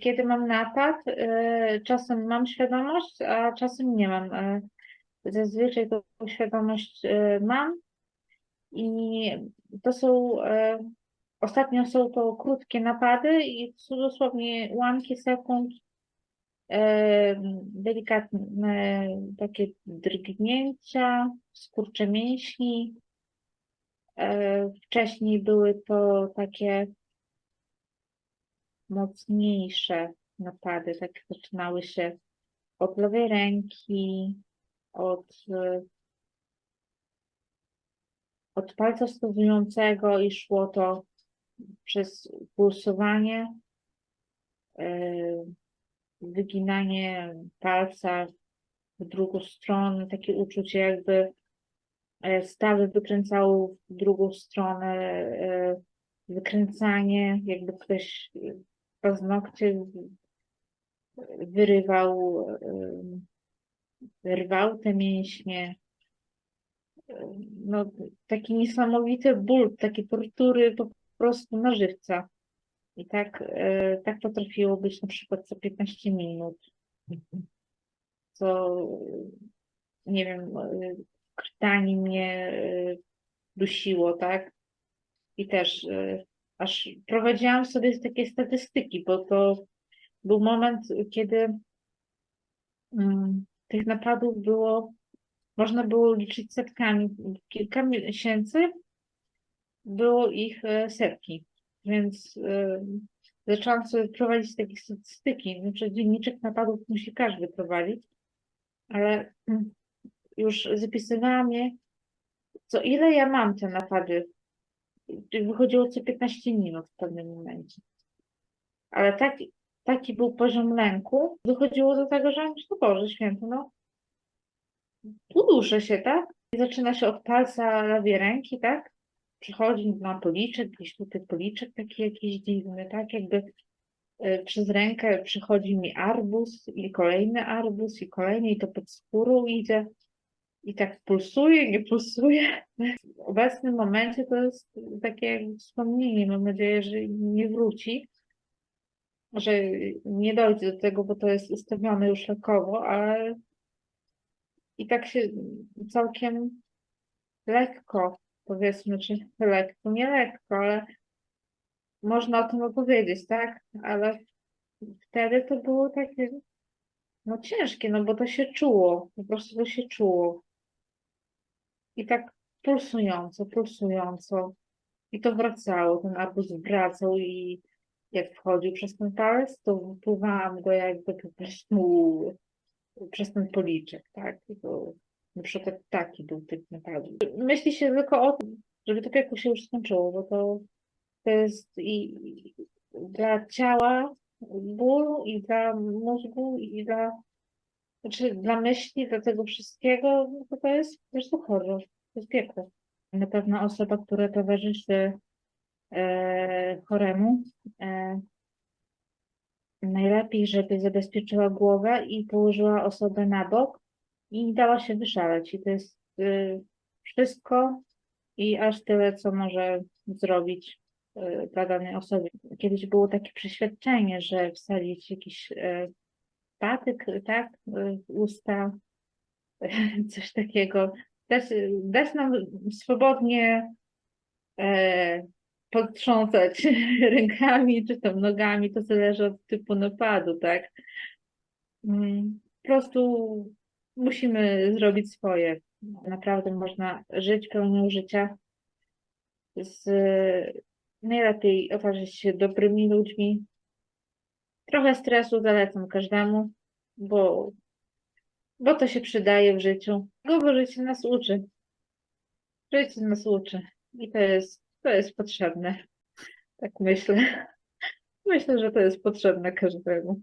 Kiedy mam napad, e, czasem mam świadomość, a czasem nie mam. E, Zazwyczaj tą świadomość e, mam i to są, ostatnio są to krótkie napady i są dosłownie ułamki sekund, delikatne takie drgnięcia, skurcze mięśni. E, Wcześniej były to takie mocniejsze napady, tak zaczynały się od lewej ręki, od, e, od palca wskazującego i szło to przez pulsowanie, e, wyginanie palca w drugą stronę, takie uczucie jakby stawy wykręcało w drugą stronę, e, wykręcanie, jakby ktoś e, paznokcie wyrywał, e, rwał te mięśnie. E, No, taki niesamowity ból, takie tortury po prostu na żywca. I tak, e, tak potrafiło być na przykład co 15 minut. Co, e, nie wiem, e, krtani mnie e, dusiło, tak? I też e, aż prowadziłam sobie takie statystyki, bo to był moment, kiedy mm, tych napadów było, można było liczyć setkami. Kilka miesięcy było ich e, setki, więc zaczęłam sobie prowadzić takie statystyki. Znaczy, dzienniczek napadów musi każdy prowadzić, ale mm, już zapisywałam je, co ile ja mam te napady. Wychodziło co 15 minut w pewnym momencie. Ale taki, taki był poziom lęku, wychodziło do tego, że myślę, Boże święty, no uduszę się, tak? Zaczyna się od palca lewej ręki, tak? Przychodzi na policzek, gdzieś tutaj policzek taki jakiś dziwny, tak? Jakby y, przez rękę przychodzi mi arbuz i kolejny arbuz i kolejny i to pod skórą idzie i tak pulsuje, nie pulsuje. W obecnym momencie to jest takie wspomnienie, mam nadzieję, że nie wróci, że nie dojdzie do tego, bo to jest ustawione już lekowo, ale i tak się całkiem lekko, powiedzmy, czy lekko, nie lekko, ale można o tym opowiedzieć, tak? Ale wtedy to było takie, no ciężkie, no bo to się czuło, po prostu to się czuło. I tak pulsująco, pulsująco. I to wracało, ten arbuz wracał i jak wchodził przez ten palec, to wypływałam go jakby po prostu przez ten policzek, tak? I na przykład taki był typ napadu. Myśli się tylko o tym, żeby to piekło się już skończyło, bo to, to jest i i dla ciała ból, i dla mózgu, i dla, znaczy dla myśli, dla tego wszystkiego, no to, to jest po prostu horror, to jest piekło. Na pewno osoba, która towarzyszy e, choremu, e, najlepiej, żeby zabezpieczyła głowę i położyła osobę na bok i dała się wyszaleć. I to jest y, wszystko i aż tyle, co może zrobić y, dla danej osoby. Kiedyś było takie przeświadczenie, że wsadzić jakiś y, patyk, tak, usta, coś takiego, dać, dać nam swobodnie e, potrząsać rękami czy tam nogami, to zależy od typu napadu, tak? Mm, Po prostu musimy zrobić swoje. Naprawdę można żyć pełnią życia. Z, najlepiej otoczyć się dobrymi ludźmi. Trochę stresu zalecam każdemu, bo, bo to się przydaje w życiu. Bo życie nas uczy. Życie nas uczy. I to jest, to jest potrzebne. Tak myślę. Myślę, że to jest potrzebne każdemu.